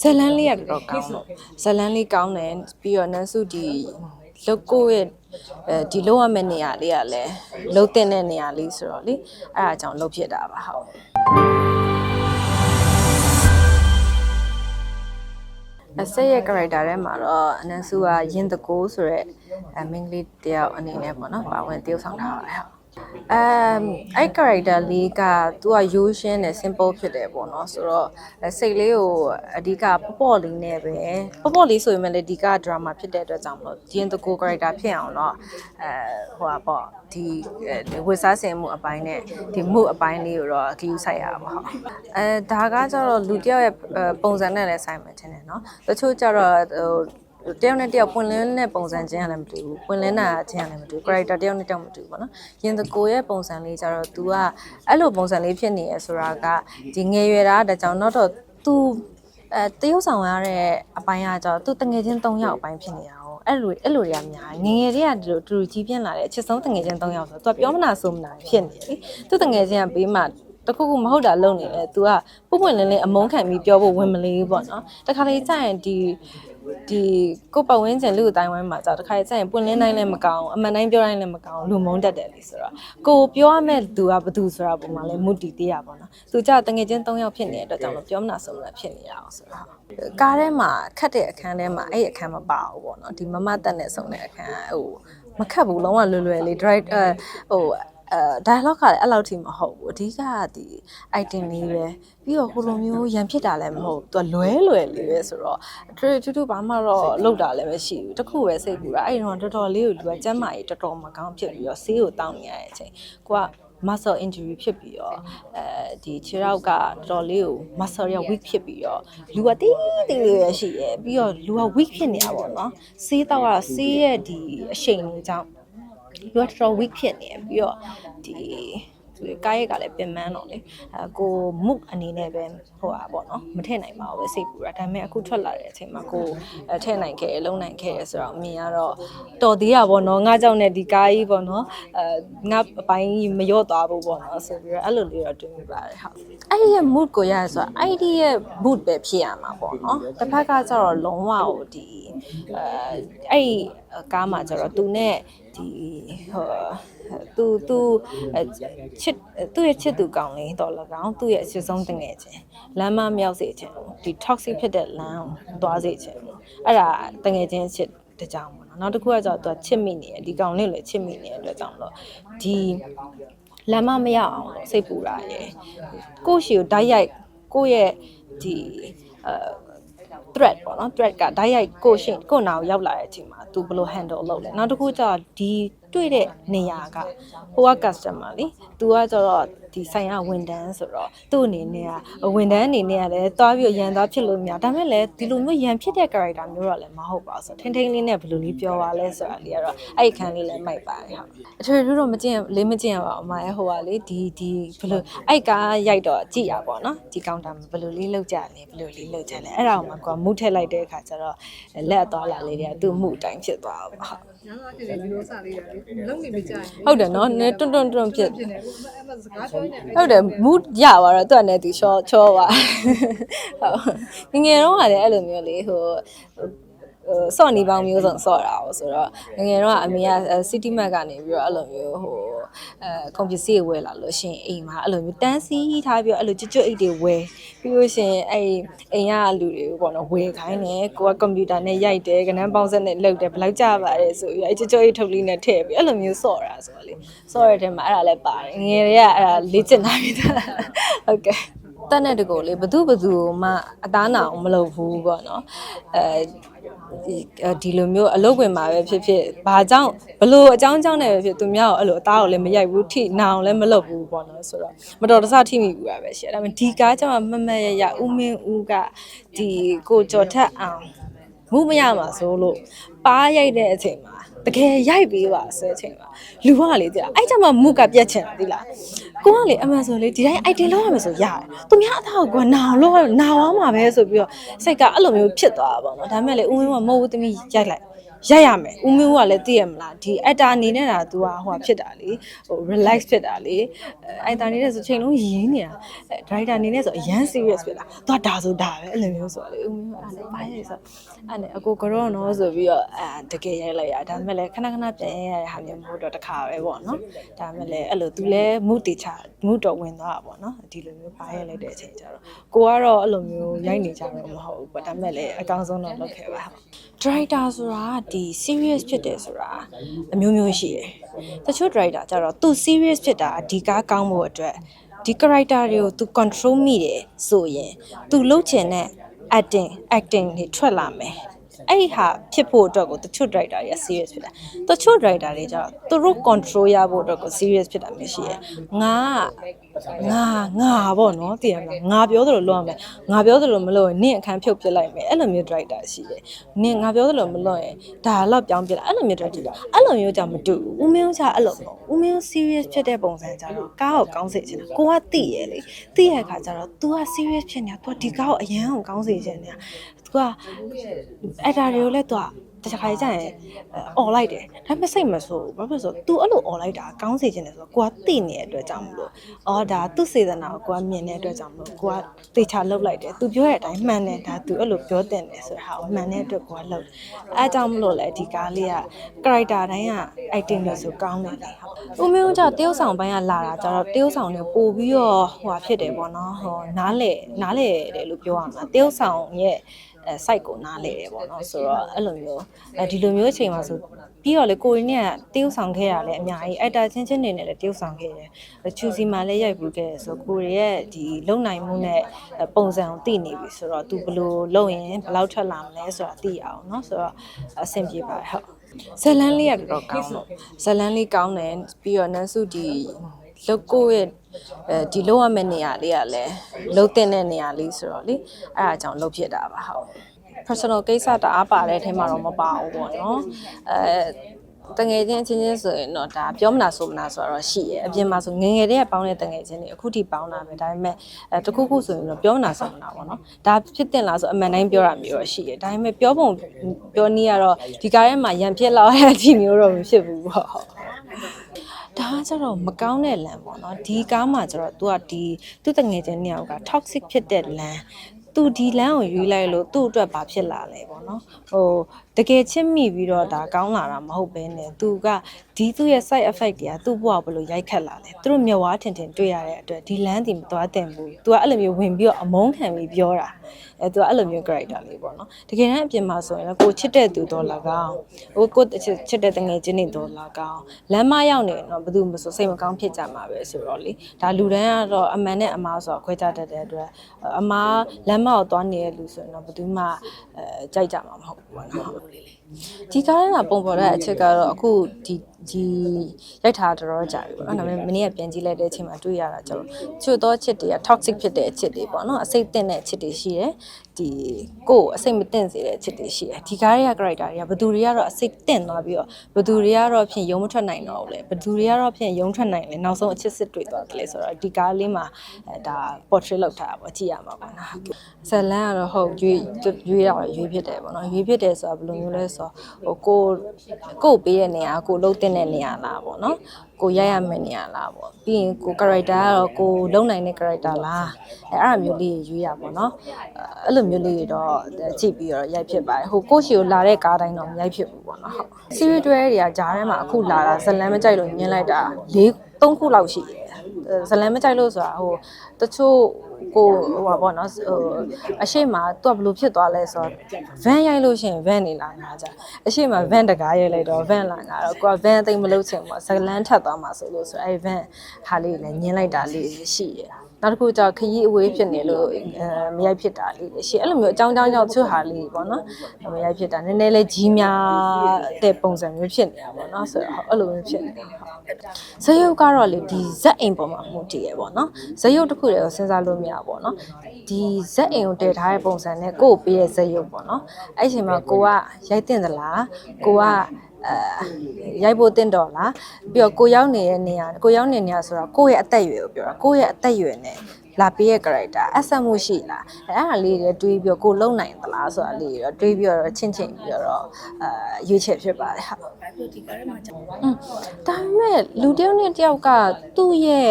ဇလန်းလေးကတော်တော်ကောင်းတော့ဇလန်းလေးကောင်းတယ်ပြီးတော့နန်းစုဒီလောက်ကိုရဲ့အဲဒီလောက်ရမယ့်နေရာလေးကလည်းလှုပ်တဲ့နေရာလေးဆိုတော့လေအဲ့ဒါကြောင့်လှုပ်ဖြစ်တာပါဟုတ်အဆက်ရဲ့ character ထဲမှာတော့အနန်းစုကရင်တကိုးဆိုရက်အမင်းကလေးတယောက်အနေနဲ့ပေါ့နော်ပါဝင်တယောက်ဆောင်ထားပါတယ်ဟုတ် အမ်အဲ့ character လေးကသူကရိုးရှင်းတယ် simple ဖြစ်တယ်ပေါ့နော်ဆိုတော့အဲ့စိတ်လေးကိုအဓိကပေါ့ပေါ့လေးနဲ့ပဲပေါ့ပေါ့လေးဆိုရင်လည်းအဓိက drama ဖြစ်တဲ့အတွက်ကြောင့်မလို့ရင်တကို character ဖြစ်အောင်တော့အဲဟိုပါပေါ့ဒီဝစ်စားစင်မှုအပိုင်းနဲ့ဒီမှုအပိုင်းလေးကိုတော့ဂယူဆိုင်ရပါပေါ့အဲဒါကကျတော့လူတယောက်ရဲ့ပုံစံနဲ့လည်းဆိုင်မှထင်တယ်နော်တချို့ကျတော့ဟို တယောက်နဲ့တယောက်ပွင့်လင်းတဲ့ပုံစံချင်းကလည်းမတူဘူးပွင့်လင်းတာချင်းကလည်းမတူဘူး character တယောက်နဲ့တယောက်မတူဘူးပေါ့နော်ရင်တကိုရဲ့ပုံစံလေးကျတော့ तू ကအဲ့လိုပုံစံလေးဖြစ်နေရဆိုတာကဒီငယ်ရွယ်တာတကြောင်တော့ तू အဲတရုပ်ဆောင်ရတဲ့အပိုင်းကကျတော့ तू တငယ်ချင်း၃ယောက်အပိုင်းဖြစ်နေတာ哦အဲ့လိုအဲ့လိုတွေကများငယ်ငယ်လေးကဒီလိုတူတူကြီးပြင်းလာတဲ့အချစ်ဆုံးတငယ်ချင်း၃ယောက်ဆိုတော့ तू ပြောမနာဆိုမနာဖြစ်နေတယ်လေ तू တငယ်ချင်းကဘေးမှာတခုခုမဟုတ်တာလုပ်နေလေ तू ကပုပ်ပွင့်လင်းလင်းအမုန်းခံပြီးပြောဖို့ဝင်မလေးပေါ့နော်တခါလေကြာရင်ဒီ ဒီကိုပတ်ဝင်းကျင်လူအတိုင်းဝိုင်းမှာကြာတခါလေကြာရင်ပွင့်လင်းတိုင်းလည်းမကောင်းအမှန်တိုင်းပြောတိုင်းလည်းမကောင်းလူမုန်းတတ်တယ်လေဆိုတော့ကိုပြောရမယ့်သူကဘသူဆိုတာပုံမှန်လဲမူတည်သေးရပါတော့သူကြာတငယ်ချင်း၃ယောက်ဖြစ်နေတဲ့အတွက်ကြောင့်လို့ပြောမနာဆုံးမလားဖြစ်နေရအောင်ဆိုတော့ကားထဲမှာခတ်တဲ့အခန်းထဲမှာအဲ့အခန်းမပါဘူးပေါ့နော်ဒီမမတက်နဲ့ဆုံးတဲ့အခန်းဟိုမခတ်ဘူးလုံးဝလွယ်လွယ်လေး drive ဟို အဲ dialogue ကလည်းအဲ့လောက်ထိမဟုတ်ဘူးအဓိကကဒီ item လေးပဲပြီးတော့ဟိုလိုမျိုးရန်ဖြစ်တာလည်းမဟုတ်သူကလွဲလွယ်လေးပဲဆိုတော့ထထထဘာမှတော့လောက်တာလည်းမရှိဘူးတခုပဲစိတ်ကူတာအဲ့ဒီတော့တော်တော်လေးကိုလူကကျမ်းမာရေးတော်တော်မကောင်းဖြစ်ပြီးတော့ဆေးကိုတောင်းနေရတဲ့အချိန်ကိုက muscle injury ဖြစ်ပြီးတော့အဲဒီခြေထောက်ကတော်တော်လေးကို muscle ရ weak ဖြစ်ပြီးတော့လူကတီးတီးလေးပဲရှိရယ်ပြီးတော့လူက weak ဖြစ်နေတာပေါ့နော်ဆေးတော့ကဆေးရဲ့ဒီအရှိန်လေးကြောင့် လူကတော်တော် weak ဖြစ်နေရယ်ပြီးတော့ဒီသူကားရက်ကလည်းပင်ပန်းတော့လေအဲကိုမုတ်အနေနဲ့ပဲဟိုပါပေါ့နော်မထည့်နိုင်ပါဘူးပဲစိတ်ပူတာဒါပေမဲ့အခုထွက်လာတဲ့အချိန်မှာကိုအဲထည့်နိုင်ခဲ့အလုံးနိုင်ခဲ့ရဆိုတော့အမြင်ကတော့တော်သေးတာပေါ့နော်ငါကြောင့်နဲ့ဒီကားကြီးပေါ့နော်အဲငါအပိုင်းကြီးမရော့သွားဘူးပေါ့နော်ဆိုပြီးတော့အဲ့လိုလေးတော့တွင်မိပါတယ်ဟုတ်အဲ့ဒီရဲ့ mood ကိုရဆိုတော့အဲ့ဒီရဲ့ mood ပဲဖြစ်ရမှာပေါ့နော်တစ်ဖက်ကကျတော့လုံးဝဟိုဒီအဲအဲ့ဒီ ကားမှာကျတော့သူနဲ့ဒီဟိုသူသူချစ်သူ့ရဲ့ချစ်သူကောင်းလေးတော့လကောင်းသူ့ရဲ့အချစ်ဆုံးတငယ်ချင်းလမ်းမမြောက်စေချင်ဒီ toxic ဖြစ်တဲ့လမ်းကိုသွားစေချင်အဲ့ဒါတငယ်ချင်းချစ်တကြောင်ပေါ့နော်နောက်တစ်ခုကကျတော့သူကချစ်မိနေတယ်ဒီကောင်လေးလည်းချစ်မိနေတဲ့အတွက်ကြောင့်လို့ဒီလမ်းမမရောက်အောင်လို့စိတ်ပူတာရယ်ကိုယ့်ရှီကိုဓာတ်ရိုက်ကိုယ့်ရဲ့ဒီအဲ threat ပေါ့နော် threat ကဓာတ်ရိုက်ကိုရှင်ကိုနာကိုရောက်လာတဲ့အချိန်မှာ तू ဘယ်လို handle လုပ်လဲနောက်တစ်ခုကျတော့ဒီ တွေ့တဲ့နေရာကဟိုက customer လေ तू ကကျတော့ဒီဆိုင်ကဝန်တန်းဆိုတော့သူ့အနေနဲ့ကဝန်တန်းအနေနဲ့ကလည်းတွားပြီးရန်သားဖြစ်လို့မရဒါပေမဲ့လည်းဒီလိုမျိုးရန်ဖြစ်တဲ့ character မျိုးတော့လည်းမဟုတ်ပါဘူးဆိုတော့ထင်းထင်းလေးနဲ့ဘယ်လိုလေးပြောပါလဲဆိုတာလေးကတော့အဲ့ဒီခန်းလေးလည်းမိုက်ပါတယ်ဟုတ်အထွေထွေတော့မကျင်လေးမကျင်ပါဘူးအမရဲ့ဟိုကလေဒီဒီဘယ်လိုအဲ့ကားရိုက်တော့ကြည်ရပါတော့ဒီကောင်တာဘယ်လိုလေးလောက်ကြလဲဘယ်လိုလေးလောက်ကြလဲအဲ့ဒါကိုမှကွာမူးထည့်လိုက်တဲ့အခါကျတော့လက်အသွားလာလေးတွေကသူ့မှုအတိုင်းဖြစ်သွားပါဟုတ်ညောင်းဖြစ်တယ်ဒီလိုစလေးရတယ်လုံးနေမကြရင်ဟုတ်တယ်နော်နည်းတွန်းတွန်းတွန်းဖြစ်ဖြစ်နေဘူးအဲ့မှာစကားပြောနေတယ်ဟုတ်တယ် mood ရပါတော့သူကလည်းသူချောချောပါဟုတ်ငယ်ငယ်တော့ကလည်းအဲ့လိုမျိုးလေဟို ဟိုစော့နေပေါင်းမျိုးစုံစော့တာ哦ဆိုတော့ငယ်ငယ်တော့ကအမေက city mart ကနေပြီးတော့အဲ့လိုမျိုးဟိုအဲကွန်ပျူတာဝယ်လာလို့ရှင်အိမ်မှာအဲ့လိုမျိုးတန်းစီထားပြီးတော့အဲ့လိုကြွကြွအိတ်တွေဝယ်ပြီးလို့ရှင်အဲ့အိမ်ကလူတွေကိုပေါ့နော်ဝယ်ခိုင်းတယ်ကိုကကွန်ပျူတာနဲ့ရိုက်တယ်ကနန်းပေါင်းဆက်နဲ့လုပ်တယ်ဘယ်လောက်ကြပါလဲဆိုပြီးအဲ့ကြွကြွအိတ်ထုတ်လေးနဲ့ထည့်ပြီးအဲ့လိုမျိုးစော့တာဆိုတော့လေစော့ရတဲ့မှာအဲ့ဒါလည်းပါတယ်ငယ်တွေကအဲ့ဒါလေ့ကျင့်တာပြီးသားဟုတ်ကဲ့ တက်တဲ့တကူလေဘသူဘသူမှအသားနာအောင်မလုပ်ဘူးပေါ့နော်အဲဒီဒီလိုမျိုးအလုပ်ဝင်မှာပဲဖြစ်ဖြစ်ဘာကြောင့်ဘလို့အကြောင်းကြောင့်နဲ့ပဲဖြစ်သူများကိုအဲ့လိုအသားကိုလည်းမရိုက်ဘူးထိနာအောင်လည်းမလုပ်ဘူးပေါ့နော်ဆိုတော့မတော်တဆထိမိဘူးတာပဲရှင့်ဒါပေမဲ့ဒီကားကြောင့်မမတ်ရရဦးမင်းဦးကဒီကိုကြော်ထက်အောင်မှုမရမှာဆိုလို့ပါရိုက်တဲ့အချိန်မှာတကယ်ရိုက်ပေးပါဆိုတဲ့အချိန်မှာလူကလေကြာအဲ့ကြမှာမုကပြတ်ချင်တယ်ဒီလား ကိုကလေအမှန်ဆိုလေဒီတိုင်း item လောက်ရမယ်ဆိုရတယ်သူများအသားကိုကနာအောင်လောက်နာအောင်မှာပဲဆိုပြီးတော့စိတ်ကအဲ့လိုမျိုးဖြစ်သွားတာပေါ့နော်ဒါပေမဲ့လေဦးမင်းကမဟုတ်ဘူးသမီးရိုက်လိုက် ရိုက်ရမယ်ဦးမျိုးကလည်းသိရမလားဒီ actor အနေနဲ့တာ तू ကဟိုဖြစ်တာလေဟို relax ဖြစ်တာလေအဲ့ actor အနေနဲ့ဆိုချိန်လုံးရင်းနေတာအဲ director အနေနဲ့ဆိုအရန် serious ဖြစ်တာ तू ကဒါဆိုဒါပဲအဲ့လိုမျိုးဆိုတော့လေဦးမျိုးအဲ့လည်းပါရဲ့ဆိုအဲ့နဲ့အကိုကတော့နော်ဆိုပြီးတော့အဲတကယ်ရိုက်လိုက်ရဒါပေမဲ့လည်းခဏခဏပြန်ရရတဲ့ဟာမျိုးမဟုတ်တော့တစ်ခါပဲပေါ့နော်ဒါပေမဲ့လည်းအဲ့လို तू လည်း mood တေချာ mood တော့ဝင်သွားတာပေါ့နော်ဒီလိုမျိုးပါရဲ့လိုက်တဲ့အချိန်ကျတော့ကိုကတော့အဲ့လိုမျိုးရိုက်နေကြတော့မဟုတ်ဘူးပေါ့ဒါပေမဲ့လည်းအကောင်းဆုံးတော့လုပ်ခဲ့ပါဟုတ် director ဆိုတာ ဒီ serious ဖြစ်တယ်ဆိုတာအမျိုးမျိုးရှိတယ်။တချို့ director ကျတော့သူ serious ဖြစ်တာဒီကားကောင်းဖို့အတွက်ဒီ character တွေကို तू control မိတယ်ဆိုရင် तू လုပ်ချင်တဲ့ acting acting တွေထွက်လာမယ်။ အဲ့ဒီဟာဖြစ်ဖို့အတွက်ကိုတချို့ director တွေက serious ဖြစ်တာ။တချို့ director တွေကျတော့သူတို့ control ရဖို့အတွက်ကို serious ဖြစ်တာမျိုးရှိရယ်။ငါကငါငါပေါ့နော်တည်ရမလားငါပြောသလိုလုပ်ရမယ်ငါပြောသလိုမလုပ်ရင်နင့်အခန်းဖြုတ်ပြစ်လိုက်မယ်အဲ့လိုမျိုး director ရှိတယ်နင့်ငါပြောသလိုမလုပ်ရင်ဒါတော့ပြောင်းပြစ်လိုက်အဲ့လိုမျိုး director အဲ့လိုမျိုးကြောင့်မတူဘူးဦးမင်းချအဲ့လိုမဟုတ်ဦးမင်း serious ဖြစ်တဲ့ပုံစံကြတော့ကားကိုကောင်းစေချင်တာကိုကသိရလေသိရတဲ့အခါကျတော့ तू က serious ဖြစ်နေတာ तू ဒီကားကိုအရန်ကိုကောင်းစေချင်နေတာ तू ကအဲ့ဒါတွေကိုလည်း तू က တခြားခါကျရင်អော်လိုက်တယ်ဒါပေမဲ့စိတ်မဆိုးဘူးဘာဖြစ်လို့လဲဆိုတော့ तू အဲ့လိုអော်လိုက်တာကောင်းစေချင်တယ်ဆိုတော့ကိုကသိနေတဲ့အတွက်ကြောင့်မလို့အော်ဒါသူ့စေတနာကိုကိုကမြင်တဲ့အတွက်ကြောင့်မလို့ကိုကတေချာလှုပ်လိုက်တယ် तू ပြောတဲ့အတိုင်းမှန်တယ်ဒါ तू အဲ့လိုပြောတင်တယ်ဆိုတဲ့ဟာကိုမှန်တဲ့အတွက်ကိုကလှုပ်အဲအကြောင်းမလို့လေဒီကားလေးက character တိုင်းက acting လို့ဆိုကောင်းတယ်လေဦးမျိုးကြောင့်တရုပ်ဆောင်ပိုင်းကလာတာကျတော့တရုပ်ဆောင်တွေပို့ပြီးတော့ဟိုဟာဖြစ်တယ်ပေါ့နော်ဟိုနားလေနားလေတယ်လို့ပြောရမှာတရုပ်ဆောင်ရဲ့အဲ site ကိုနားလေတယ်ပေါ့နော်ဆိုတော့အဲ့လိုမျိုး အဲဒီလိုမျိုးအချိန်မှာဆိုပြီးတော့လေကိုရင်းနဲ့တရုပ်ဆောင်ခဲ့ရလဲအများကြီးအတာချင်းချင်းနေနဲ့လည်းတရုပ်ဆောင်ခဲ့တယ်ချူစီမှာလည်းရိုက်ဘူးခဲ့တယ်ဆိုကိုရရဲ့ဒီလုံနိုင်မှုနဲ့ပုံစံကိုသိနေပြီဆိုတော့ तू ဘယ်လိုလုပ်ရင်ဘယ်လောက်ထွက်လာမလဲဆိုတာသိရအောင်เนาะဆိုတော့အဆင်ပြေပါတယ်ဟုတ်ဇလန်းလေးကတော်တော်ကောင်းတော့ဇလန်းလေးကောင်းတယ်ပြီးတော့နန်းစုဒီလုတ်ကိုရဲ့အဲဒီလောက်ရမယ့်နေရာလေးကလည်းလုတ်တဲ့နေရာလေးဆိုတော့လေအဲ့ဒါကြောင့်လုတ်ဖြစ်တာပါဟုတ် personal ကိစ္စတအားပါတဲ့အထဲမှာတော့မပါဘူးပေါ့နော်အဲတငယ်ချင်းအချင်းချင်းဆိုရင်တော့ဒါပြောမလားဆိုမလားဆိုတော့ရှိရဲ့အပြင်မှာဆိုငယ်ငယ်တည်းကပေါင်းတဲ့တငယ်ချင်းတွေအခုထိပေါင်းတာပဲဒါပေမဲ့အဲတခုခုဆိုရင်တော့ပြောမလားဆိုမလားပေါ့နော်ဒါဖြစ်တင်လားဆိုအမှန်တိုင်းပြောတာမျိုးတော့ရှိရဲ့ဒါပေမဲ့ပြောပုံပြောနည်းကတော့ဒီကားထဲမှာရံဖြစ်လောက်တဲ့အထိမျိုးတော့မဖြစ်ဘူးပေါ့ဒါကကျတော့မကောင်းတဲ့လမ်းပေါ့နော်ဒီကားမှာကျတော့ तू ကဒီသူ့တငယ်ချင်းနှစ်ယောက်က toxic ဖြစ်တဲ့လမ်း သူဒီလမ်းကိုရွေးလိုက်လို့သူ့အတွက်ဘာဖြစ်လာလဲပေါ့နော်ဟိုတကယ်ချစ်မိပြီးတော့ဒါကောင်းလာတာမဟုတ်ဘဲနဲ့သူကဒီသူ့ရဲ့ side effect တွေကသူ့ဘဝဘယ်လိုရိုက်ခတ်လာလဲသူတို့မျက်ဝါးထင်ထင်တွေ့ရတဲ့အတွက်ဒီလမ်းဒီမသွားတင်ဘူးသူကအဲ့လိုမျိုးဝင်ပြီးတော့အမုန်းခံပြီးပြောတာအဲသူကအဲ့လိုမျိုး character လေးပေါ့နော်တကယ်တမ်းအပြင်မှာဆိုရင်လည်းကိုချစ်တဲ့သူတော်လာကောင်းဟိုကိုချစ်တဲ့တငယ်ချင်းတွေတော်လာကောင်းလမ်းမရောက်နေတော့ဘယ်သူမှဆိုစိတ်မကောင်းဖြစ်ကြမှာပဲဆိုတော့လေဒါလူတန်းကတော့အမှန်နဲ့အမှားဆိုတော့ခွဲခြားတတ်တဲ့အတွက်အမားလမ်းမကိုသွားနေတဲ့လူဆိုရင်တော့ဘယ်သူမှအဲကြိုက်ကြမှာမဟုတ်ဘူးပေါ့နော်ဒီကားထဲမှာပုံပေါ်တဲ့အချက်ကတော့အခုဒီဒီရိုက်ထားတော်တော်ကြာပြီပေါ့နော်ဒါပေမဲ့မနေ့ကပြန်ကြည့်လိုက်တဲ့အချိန်မှာတွေ့ရတာကျတော့ချို့သောအချက်တွေက toxic ဖြစ်တဲ့အချက်တွေပေါ့နော်အစိတ်သင့်တဲ့အချက်တွေရှိတယ်ဒီကိုယ်အစိတ်မသင့်စေတဲ့အချက်တွေရှိတယ်ဒီကားရဲ့ character တွေကဘယ်သူတွေကတော့အစိတ်သင့်သွားပြီးတော့ဘယ်သူတွေကတော့ဖြင့်ယုံမထွက်နိုင်တော့ဘူးလေဘယ်သူတွေကတော့ဖြင့်ယုံထွက်နိုင်လေနောက်ဆုံးအချက်စစ်တွေ့သွားတယ်လေဆိုတော့ဒီကားလေးမှာအဲဒါ portrait လောက်ထားတာပေါ့ကြည့်ရမှာပေါ့နော်ဇလန်ကတော့ဟုတ်ရွေးရွေးတော့ရွေးဖြစ်တယ်ပေါ့နော်ရွေးဖြစ်တယ်ဆိုတာဘယ်လိုမျိုးလဲဆိုတော့ဟိုကိုကိုပေးတဲ့နေရာကိုလှုပ်တဲ့နေရာလားပေါ့နော်ကိုရိုက်ရမယ့်နေရာလားပေါ့ပြီးရင်ကို character ကတော့ကိုလုံနိုင်တဲ့ character လားအဲအဲ့လိုမျိုးလေးရွေးရပါတော့အဲ့လိုမျိုးလေးတော့ကြည့်ပြီးတော့ရိုက်ဖြစ်ပါတယ်ဟိုကိုရှီကိုလာတဲ့ကားတိုင်းတော့မရိုက်ဖြစ်ဘူးပေါ့နော်ဟုတ် series တွဲတွေကဂျားထဲမှာအခုလာတာဇလန်မကြိုက်လို့ညင်းလိုက်တာ၄၃ခုလောက်ရှိတယ်ဇလန်မကြိုက်လို့ဆိုတာဟိုတချို့ ကိုဟိုပါပေါ့နော်ဟိုအရှိမသူကဘယ်လိုဖြစ်သွားလဲဆိုတော့ van ရိုက်လို့ရှိရင် van နေလာငါကြအရှိမ van တကားရိုက်လိုက်တော့ van လာငါတော့ကိုက van သိမ့်မလုပ်ချင်ဘူးဇလန်ထပ်သွားမှာဆိုလို့ဆိုအဲ့ van ဟာလေးလည်းညင်းလိုက်တာလေးရှိရနောက်တစ်ခုကျခရီးအဝေးဖြစ်နေလို့အဲမရိုက်ဖြစ်တာလေးရှိအဲ့လိုမျိုးအကြောင်းကြောင်းကြောင့်သူ့ဟာလေးပေါ့နော်မရိုက်ဖြစ်တာနည်းနည်းလေးကြီးများတဲ့ပုံစံမျိုးဖြစ်နေတာပေါ့နော်ဆိုတော့အဲ့လိုမျိုးဖြစ်နေတာဇယုတ်ကတော့လေဒီဇက်အိမ်ပေါ်မှာမှုတည်ရပေါ့နော်ဇယုတ်တစ်ခုတည်းကိုစဉ်းစားလို့မရပေါ့နော်ဒီဇက်အိမ်ကိုတည်ထားတဲ့ပုံစံနဲ့ကိုယ့်ကိုပေးတဲ့ဇယုတ်ပေါ့နော်အဲ့ဒီအချိန်မှာကိုကရိုက်တင်သလားကိုကအဲရိုက်ဖို့တင့်တော်လားပြီးတော့ကိုရောက်နေတဲ့နေရာကိုရောက်နေတဲ့နေရာဆိုတော့ကိုယ့်ရဲ့အသက်အရွယ်ကိုပြောတာကိုယ့်ရဲ့အသက်အရွယ်နဲ့လာပေးရဲ့ character အဆက်မှုရှိလားအဲအဲ့ဒါလေးတွေတွေးပြီးတော့ကိုလုံနိုင်သလားဆိုတာလေးတွေတော့တွေးပြီးတော့ချင့်ချင့်ပြီးတော့အာရွေးချယ်ဖြစ်ပါတယ်ဟုတ်ဘာလို့ဒီကားထဲမှာကြောက်อืมဒါပေမဲ့လူတစ်ယောက်နဲ့တစ်ယောက်ကသူ့ရဲ့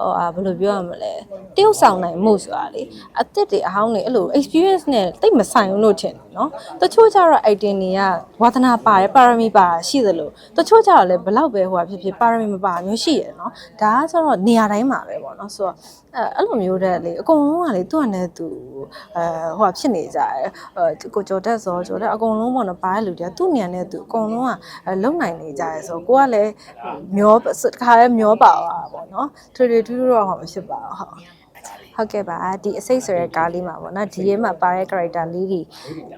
ဟိုအာဘယ်လိုပြောရမလဲတယောက်ဆောင်နိုင်မှုဆိုတာလေအစ်စ်တွေအဟောင်းတွေအဲ့လို experience နဲ့တိတ်မဆိုင်ဘူးလို့ထင်တယ်နော်တချို့ကျတော့ item တွေကဝါသနာပါတယ်ပါရမီပါရှိသလိုတချို့ကျတော့လည်းဘလောက်ပဲဟိုဟာဖြစ်ဖြစ်ပါရမီမပါမျိုးရှိရယ်နော်ဒါကကျတော့နေရာတိုင်းမှာပဲပေါ့နော်ဆိုတော့အဲအဲ့လိုမျိုးတဲ့လေအကုန်လုံးကလေသူ့အနေနဲ့သူအဲဟိုဟာဖြစ်နေကြတယ်အဲကိုကျော်တက်စောကျော်တက်အကုန်လုံးပေါ့နော်ပါတဲ့လူတွေကသူ့နေရာနဲ့သူအကုန်လုံးကအဲလုံနိုင်နေကြရဲဆိုတော့ကိုကလည်းမျောတခါလည်းမျောပါသွားတာပေါ့နော်ထွေထွေထူးထူးတော့ဟောမဖြစ်ပါဘူးဟုတ်ဟုတ်ကဲ့ပါဒီအစိတ်ဆိုတဲ့ကားလေးမှာပေါ့နော်ဒီရဲမှာပါတဲ့ character လေးတွေ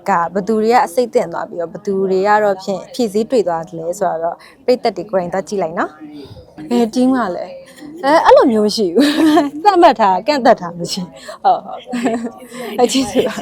ကဘသူတွေကအစိတ်တင်သွားပြီးတော့ဘသူတွေကတော့ဖြင့်ဖြည့်စည်းတွေ့သွားတယ်လဲဆိုတော့ပြည့်သက်တွေကိုယ်တိုင်သွားကြည့်လိုက်နော်ဘယ်တင်းကလဲအဲအဲ့လိုမျိုးမရှိဘူးသတ်မှတ်ထားကန့်သက်ထားမရှိဟုတ်ဟုတ်အချစ်စပါ